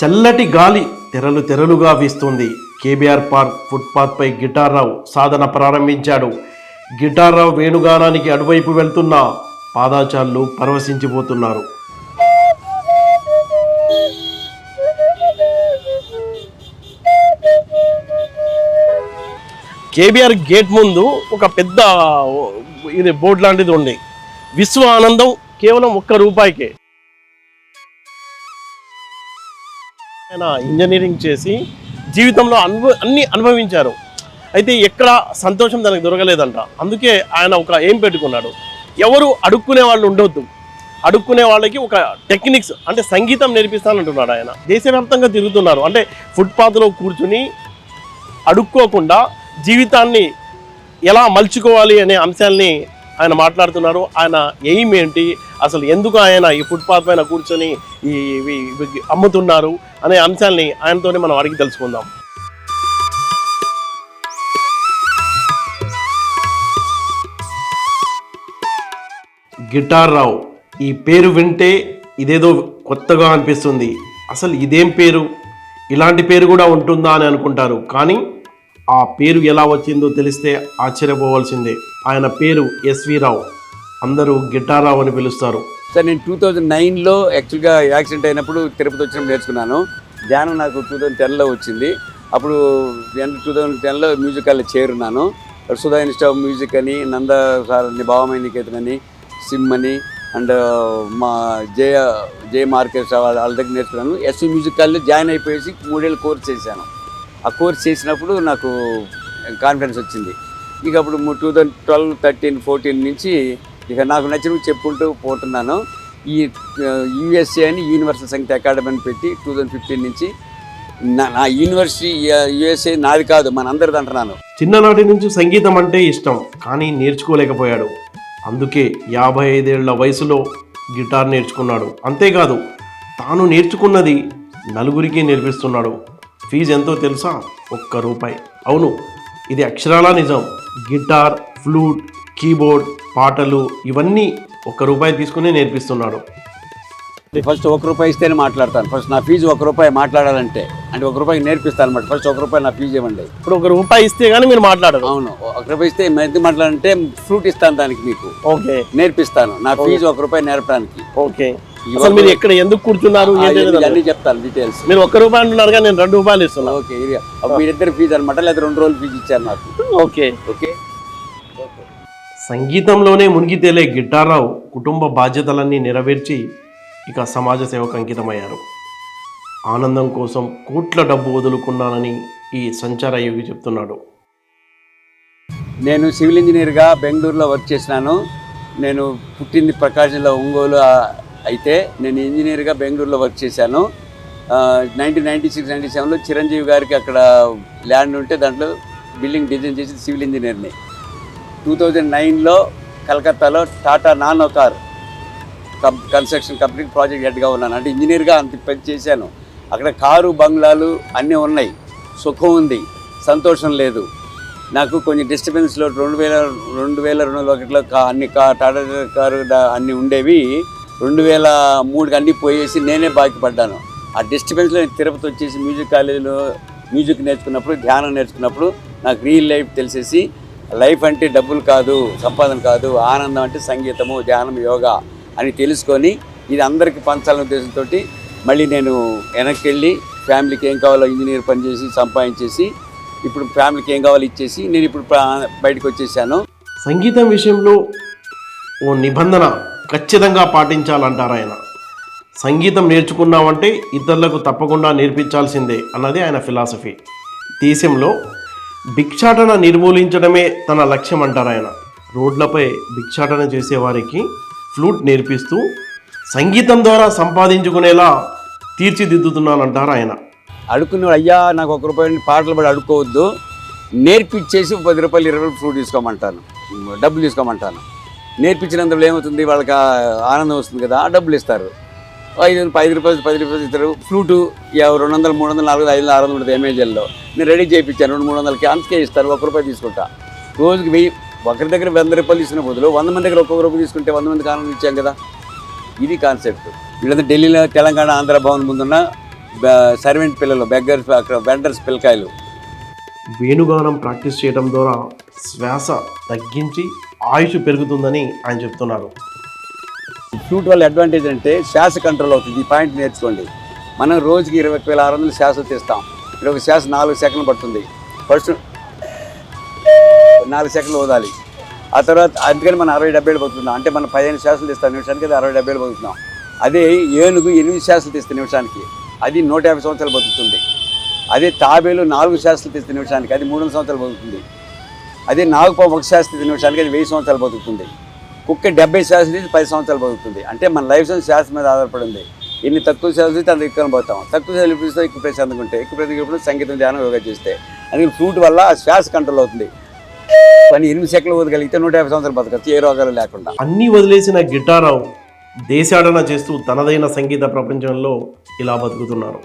చల్లటి గాలి తెరలు తెరలుగా వీస్తుంది. కేబీఆర్ పార్క్ ఫుట్పాత్పై గిటార్రావు సాధన ప్రారంభించాడు. గిటార్రావు వేణుగానానికి అటువైపు వెళ్తున్న పాదాచారులు పరవశించిపోతున్నారు. కేబీఆర్ గేట్ ముందు ఒక పెద్ద ఇది బోర్డు లాంటిది ఉంది. విశ్వ ఆనందం కేవలం ఒక్క రూపాయికే. ఆయన ఇంజనీరింగ్ చేసి జీవితంలో అనుభవ అన్ని అనుభవించారు. అయితే ఎక్కడ సంతోషం తనకు దొరకలేదంట. అందుకే ఆయన ఒక ఏం పెట్టుకున్నాడు? ఎవరు అడుక్కునే వాళ్ళు ఉండొద్దు. అడుక్కునే వాళ్ళకి ఒక టెక్నిక్స్ అంటే సంగీతం నేర్పిస్తానంటున్నాడు ఆయన. దేశవ్యాప్తంగా తిరుగుతున్నారు. అంటే ఫుట్పాత్లో కూర్చుని అడుక్కోకుండా జీవితాన్ని ఎలా మలుచుకోవాలి అనే అంశాల్ని ఆయన మాట్లాడుతున్నారు. ఆయన ఎయిమ్ ఏంటి? అసలు ఎందుకు ఆయన ఈ ఫుట్పాత్ పైన కూర్చొని ఈ ఇవి అమ్ముతున్నారు అనే అంశాలని ఆయనతోనే మనం అడిగి తెలుసుకుందాం. గిటార్ రావు ఈ పేరు వింటే ఇదేదో కొత్తగా అనిపిస్తుంది. అసలు ఇదేం పేరు? ఇలాంటి పేరు కూడా ఉంటుందా అని అనుకుంటారు. కానీ ఆ పేరు ఎలా వచ్చిందో తెలిస్తే ఆశ్చర్యపోవాల్సిందే. ఆయన పేరు ఎస్వి రావు. అందరూ గిటార్ రావు అని పిలుస్తారు. సార్ నేను టూ థౌజండ్ నైన్లో యాక్చువల్గా యాక్సిడెంట్ అయినప్పుడు తిరుపతి వచ్చినప్పుడు నేర్చుకున్నాను. ధ్యానం నాకు టూ థౌజండ్ టెన్లో వచ్చింది. అప్పుడు టూ థౌజండ్ టెన్లో మ్యూజిక్ చేరున్నాను. సుధా ఇన్స్టా మ్యూజిక్ అని నంద సార్ అని నికేతన్ అని సిమ్ అని అండ్ మా జయ జయ మార్కెట్ వాళ్ళ వాళ్ళ దగ్గర నేర్చుకున్నాను. ఎస్వి మ్యూజిక్ కాల్లో జాయిన్ అయిపోయేసి మూడేళ్ళు కోర్స్ చేశాను. ఆ కోర్స్ చేసినప్పుడు నాకు కాన్ఫిడెన్స్ వచ్చింది. ఇక అప్పుడు two thousand twelve thirteen fourteen నుంచి ఇక నాకు నచ్చినవి చెప్పుకుంటూ పోతున్నాను. ఈ యుఎస్ఏ అని యూనివర్సల్ సంగీత అకాడమీ అని పెట్టి టూ థౌజండ్ ఫిఫ్టీన్ నుంచి నా నా యూనివర్సిటీ యుఎస్ఏ నాది కాదు మనందరిది అంటున్నాను. చిన్ననాటి నుంచి సంగీతం అంటే ఇష్టం కానీ నేర్చుకోలేకపోయాడు. అందుకే యాభై ఐదేళ్ళ వయసులో గిటార్ నేర్చుకున్నాడు. అంతేకాదు తాను నేర్చుకున్నది నలుగురికి నేర్పిస్తున్నాడు. ఫీజు ఎంతో తెలుసా? ఒక్క రూపాయి. అవును ఇది అక్షరాలా నిజం. గిటార్ ఫ్లూట్ కీబోర్డ్ పాటలు ఇవన్నీ ఒక్క రూపాయి తీసుకుని నేర్పిస్తున్నాడు. ఫస్ట్ ఒక రూపాయి ఇస్తేనే మాట్లాడతాను. ఫస్ట్ నా ఫీజు ఒక రూపాయి మాట్లాడాలంటే అంటే ఒక రూపాయి నేర్పిస్తాను అనమాట. ఫస్ట్ ఒక రూపాయి నా ఫీజు ఇవ్వండి. ఇప్పుడు ఒక రూపాయి ఇస్తే కానీ మీరు మాట్లాడరు. అవును. ఒక రూపాయి ఇస్తే ఎంత మాట్లాడాలంటే ఫ్రూట్ ఇస్తాను దానికి మీకు. ఓకే. నేర్పిస్తాను. నా ఫీజు ఒక రూపాయి నేర్పడానికి. ఓకే. అసలు మీరు ఎక్కడ ఎందుకు కూర్చున్నారు? అన్ని చెప్తాను డీటెయిల్స్ మీరు ఒక్క రూపాయి అంటున్నారు కానీ నేను రెండు రూపాయలు ఇస్తున్నా. ఓకే మీరిద్దరు ఫీజు అనమాట లేదా రెండు రోజులు ఫీజు ఇచ్చారు నాకు. ఓకే. ఓకే. సంగీతంలోనే మునిగి తేలే గిటారావు కుటుంబ బాధ్యతలన్నీ నెరవేర్చి ఇక సమాజ సేవకు అంకితమయ్యారు. ఆనందం కోసం కోట్ల డబ్బు వదులుకున్నానని ఈ సంచార యోగి చెప్తున్నాడు. నేను సివిల్ ఇంజనీర్గా బెంగళూరులో వర్క్ చేసినాను. నేను పుట్టింది ప్రకాశంలో ఒంగోలు అయితే నేను ఇంజనీర్గా బెంగళూరులో వర్క్ చేశాను. నైన్టీన్ నైంటీ సిక్స్ నైంటీ సెవెన్లో చిరంజీవి గారికి అక్కడ ల్యాండ్ ఉంటే దాంట్లో బిల్డింగ్ డిజైన్ చేసి సివిల్ ఇంజనీర్ని. టూ థౌజండ్ నైన్లో కలకత్తాలో Tata Nano car con- construction company project హెడ్గా ఉన్నాను. అంటే ఇంజనీర్గా అంత పని చేశాను. అక్కడ కారు బంగ్లాలు అన్నీ ఉన్నాయి. సుఖం ఉంది. సంతోషం లేదు. నాకు కొంచెం డిస్టర్బెన్స్లో రెండు వేల రెండు వేల రెండు వందల ఒకటిలో కా అన్ని కా టాటా కారు అన్నీ ఉండేవి. రెండు వేల మూడుకి అన్నీ పోయేసి నేనే బాకిపడ్డాను. ఆ డిస్టర్బెన్స్లో నేను తిరుపతి వచ్చేసి మ్యూజిక్ కాలేజీలో మ్యూజిక్ నేర్చుకున్నప్పుడు ధ్యానం నేర్చుకున్నప్పుడు నాకు రియల్ లైఫ్ తెలిసేసి లైఫ్ అంటే డబ్బులు కాదు సంపాదన కాదు ఆనందం అంటే సంగీతము ధ్యానం యోగా అని తెలుసుకొని ఇది అందరికీ పంచాలనే ఉద్దేశంతో మళ్ళీ నేను వెనక్కి వెళ్ళి ఫ్యామిలీకి ఏం కావాలో ఇంజనీర్ పనిచేసి సంపాదించేసి ఇప్పుడు ఫ్యామిలీకి ఏం కావాలో ఇచ్చేసి నేను ఇప్పుడు ప్రా- బయటకు వచ్చేసాను. సంగీతం విషయంలో ఓ నిబంధన ఖచ్చితంగా పాటించాలంటారు ఆయన. సంగీతం నేర్చుకున్నామంటే ఇతరులకు తప్పకుండా నేర్పించాల్సిందే అన్నది ఆయన ఫిలాసఫీ. దేశంలో భిక్షాటన నిర్మూలించడమే తన లక్ష్యం అంటారు ఆయన. రోడ్లపై భిక్షాటన చేసేవారికి ఫ్లూట్ నేర్పిస్తూ సంగీతం ద్వారా సంపాదించుకునేలా తీర్చిదిద్దుతున్నానంటారు ఆయన. అడుక్కునేవాడు అయ్యా నాకు ఒక రూపాయి పాటలు పడి అడుక్కోవద్దు. నేర్పించేసి పది రూపాయలు ఇరవై రూపాయలు ఫ్రూట్ తీసుకోమంటాను. డబ్బులు తీసుకోమంటాను. నేర్పించినందువల్ల ఏమవుతుంది? వాళ్ళకి ఆనందం వస్తుంది కదా ఆ డబ్బులు ఇస్తారు. ఐదు ఐదు రూపాయలు పది రూపాయలు ఇస్తారు. ఫ్లూటు రెండు వందలు మూడు వందలు నాలుగు వందలు ఐదు వందలు ఆరు వందలు ఉంటుంది అమెజాన్లో నేను రెడీ చేయించాను రెండు మూడు వందలకి అంతకే ఇస్తారు ఒక రూపాయి తీసుకుంటా. రోజుకి వెయ్యి ఒకరి దగ్గర వంద రూపాయలు తీసుకునే బదులు వంద మంది దగ్గర ఒక్కొక్క రూపాయి తీసుకుంటే వంద మందికి ఆనందం ఇచ్చాం కదా. ఇది కాన్సెప్ట్. వీళ్ళంతా ఢిల్లీలో తెలంగాణ ఆంధ్ర భవన్ ముందున్న సర్వెంట్ పిల్లలు బెగ్గర్స్ అక్కడ వెండర్స్ పిల్లకాయలు. వేణుగానం ప్రాక్టీస్ చేయడం ద్వారా శ్వాస తగ్గించి ఆయుష్ పెరుగుతుందని ఆయన చెప్తున్నారు. ఫ్లూట్ వల్ల అడ్వాంటేజ్ అంటే శ్వాస కంట్రోల్ అవుతుంది. ఈ పాయింట్ నేర్చుకోండి. మనం రోజుకి ఇరవై వేల ఆరు వందలు శ్వాస తీస్తాం. ఇక్కడ ఒక శ్వాస నాలుగు సెకండ్లు పడుతుంది. ఫస్ట్ నాలుగు సెకండ్లు వదాలి ఆ తర్వాత అందుకని మనం అరవై డెబ్బైలు పోతున్నాం అంటే మనం పదిహేను శ్వాసలు తీస్తాం. నిమిషానికి అది అరవై డెబ్బైలు పోతున్నాం అదే ఏనుగు ఎనిమిది శ్వాసలు తీస్తే నిమిషానికి. అది నూట యాభై సంవత్సరాలు బతుకుతుంది. అదే తాబేలు నాలుగు శ్వాసలు తీస్తే నిమిషానికి. అది మూడు వందల సంవత్సరాలు బతుకుతుంది. అదే నాగుపాము ఒక శ్వాస నిమిషానికి. అది వెయ్యి సంవత్సరాలు బతుకుతుంది. కుక్క డెబ్బై శాతం నుంచి పది సంవత్సరాలు బతుకుతుంది. అంటే మన లైఫ్ స్టైల్ శ్వాస మీద ఆధారపడి ఉంది ఇన్ని తక్కువ శ్వాస తీస్తే అంత ఎక్కువ పోతాం తక్కువ శ్వాస పిలిస్తే ఎక్కువ ప్రశాంతంగా ఉంటే ఎక్కువ ప్రతికూలప్పుడు సంగీతం ధ్యానం యోగా చేస్తే. అందుకని ఫ్లూట్ వల్ల ఆ శ్వాస కంట్రోల్ అవుతుంది. కానీ ఎనిమిది సెకండ్లు వదగలిగితే నూట యాభై సంవత్సరాలు బతకచ్చు. ఏ రోగాలు లేకుండా. అన్నీ వదిలేసిన గిటారావు దేశాడన చేస్తూ తనదైన సంగీత ప్రపంచంలో ఇలా బతుకుతున్నారు.